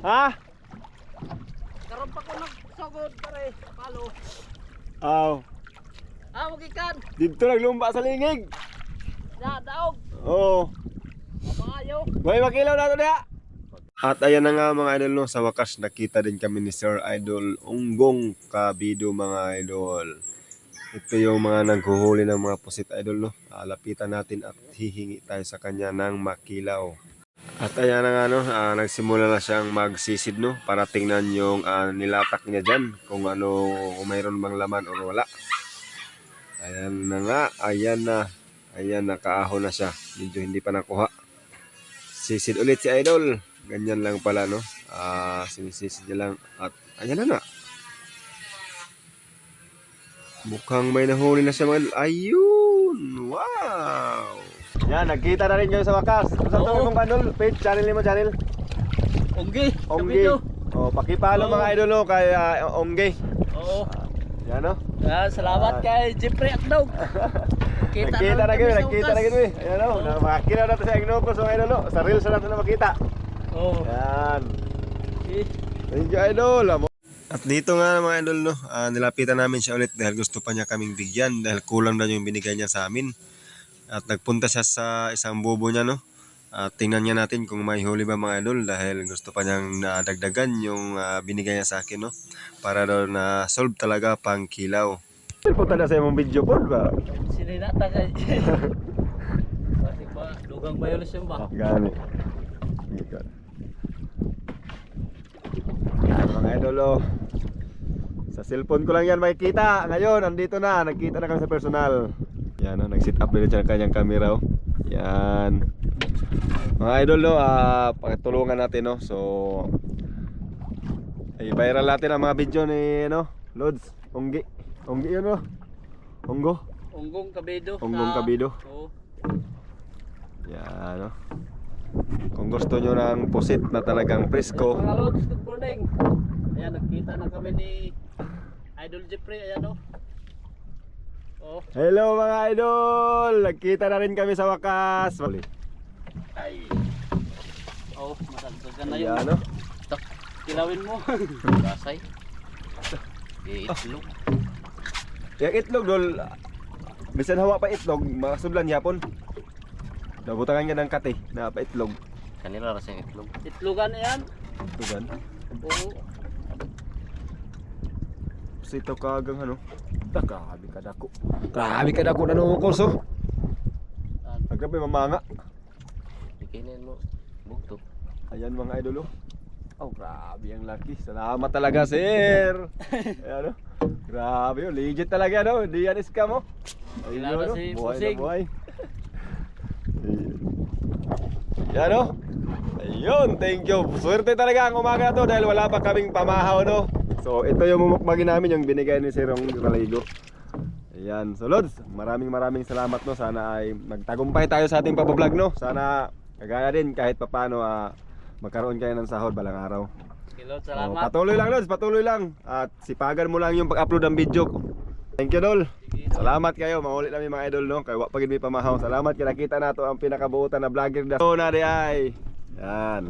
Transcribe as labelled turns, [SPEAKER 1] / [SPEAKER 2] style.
[SPEAKER 1] Ha?
[SPEAKER 2] Karon pa ko nagsugod pare. Palo.
[SPEAKER 1] Aw.
[SPEAKER 2] Ah, magikan.
[SPEAKER 1] Dito naglumba sa lingig.
[SPEAKER 2] Na daog.
[SPEAKER 1] Oo.
[SPEAKER 2] Maayo.
[SPEAKER 1] May makilaw na to diha. At ayan na nga mga idol no, sa wakas nakita din kami ni Sir Idol Unggong Kabido mga idol. Ito yung mga naghuhuli ng mga pusit idol no. Alapitan natin at hihingi tayo sa kanya ng makilaw. At ayan na nga no, ah, nagsimula na siyang magsisid no para tingnan yung ah, nilatak niya dyan kung ano, kung mayroon bang laman o wala. Ayan na nga, ayan na. Ayan, nakaahon na siya. Medyo hindi pa nakuha. Sisid ulit si Idol. Ganyan lang pala, no? Ah, sinisisid niya lang. At ayan na na. Mukhang may nahuli na siya mga. Ayun! Wow! Yan, nagkita na rin kayo sa wakas. Saan to
[SPEAKER 2] Oo.
[SPEAKER 1] mong kanol? Page, channel mo, channel?
[SPEAKER 2] Onggi.
[SPEAKER 1] Ongge. Oh, pakipalo
[SPEAKER 2] Oo.
[SPEAKER 1] mga idol, no? Kay ah, Ongge.
[SPEAKER 2] Oo.
[SPEAKER 1] Yan, no?
[SPEAKER 2] Ah, salamat kay Jeffrey Akdog.
[SPEAKER 1] Nakita na kayo, nakita na kayo. eh. Ayan o,
[SPEAKER 2] Oo.
[SPEAKER 1] makakita na sa Ignocos o idol o. Sa reels na natin na makita.
[SPEAKER 2] Oo.
[SPEAKER 1] Yan.
[SPEAKER 2] Eh,
[SPEAKER 1] Thank you idol. Amo. At dito nga mga idol no, ah, nilapitan namin siya ulit dahil gusto pa niya kaming bigyan dahil kulang na yung binigay niya sa amin. At nagpunta siya sa isang bubo niya no. At tingnan niya natin kung may huli ba mga idol dahil gusto pa niyang nadagdagan yung ah, binigay niya sa akin no. Para daw na solve talaga pang kilaw. Punta na sa imong video po ba?
[SPEAKER 2] Sininata kay. Kasi ba, dugang violation ba?
[SPEAKER 1] Gani. Yan mga idol oh. Sa cellphone ko lang yan makikita. Ngayon, andito na. Nagkita na kami sa personal. Yan oh, nag-sit up din siya ng kanyang camera oh. Yan. Mga idol no, ah, pakitulungan natin no. So, ay viral natin ang mga video ni no, Lods, Onggi. Onggi yun no. Onggo.
[SPEAKER 2] Unggong Kabido.
[SPEAKER 1] Unggong
[SPEAKER 2] sa-
[SPEAKER 1] Kabido.
[SPEAKER 2] Oo.
[SPEAKER 1] Yan, no? Kung gusto nyo ng pusit na talagang presko,
[SPEAKER 2] Mga lods, good morning. Ayan, nagkita na kami ni Idol Jeffrey. Ayan o. Oh.
[SPEAKER 1] Hello mga idol! Nagkita na rin kami sa wakas. Mali.
[SPEAKER 2] Ay. Oh, madagdagan na yun.
[SPEAKER 1] Yan, no?
[SPEAKER 2] Tak, kilawin mo. Gasay. Iitlog.
[SPEAKER 1] Yung itlog, dol. Bisan hawa pa itlog, masublan yapon. Nabutangan ka ng kate na pa itlog.
[SPEAKER 2] Kanila rasing itlog. Itlogan na yan.
[SPEAKER 1] Tugan.
[SPEAKER 2] Oo.
[SPEAKER 1] Sito kagang ano. Grabe ka dako. Grabe ka dako na nung kurso. May mamanga.
[SPEAKER 2] Bikinin mo. Bugto.
[SPEAKER 1] Ayan mga idol oh. Oh, grabe ang laki. Salamat talaga, sir. Ayan oh. Grabe oh, legit talaga no. Hindi yan scam oh. Ayun
[SPEAKER 2] Kilala
[SPEAKER 1] oh,
[SPEAKER 2] si
[SPEAKER 1] buhay na buhay. Yan oh. Ayun, thank you. Swerte talaga ang umaga na to dahil wala pa kaming pamahaw no. So ito yung mumukbagin namin yung binigay ni Sir Ong Raligo. Ayan, so Lods, maraming maraming salamat no. Sana ay magtagumpay tayo sa ating pabablog no. Sana kagaya din kahit papano ah, magkaroon kayo ng sahod balang araw.
[SPEAKER 2] Kilot,
[SPEAKER 1] Oh,
[SPEAKER 2] salamat.
[SPEAKER 1] patuloy lang Lods, patuloy lang. At sipagan mo lang yung pag-upload ng video. Thank you Dol. Salamat kayo, maulit namin mga idol no. Kay wa pagid mi pamahaw. Salamat kay nakita nato ang pinakabuutan na vlogger da. So na di ay. Yan.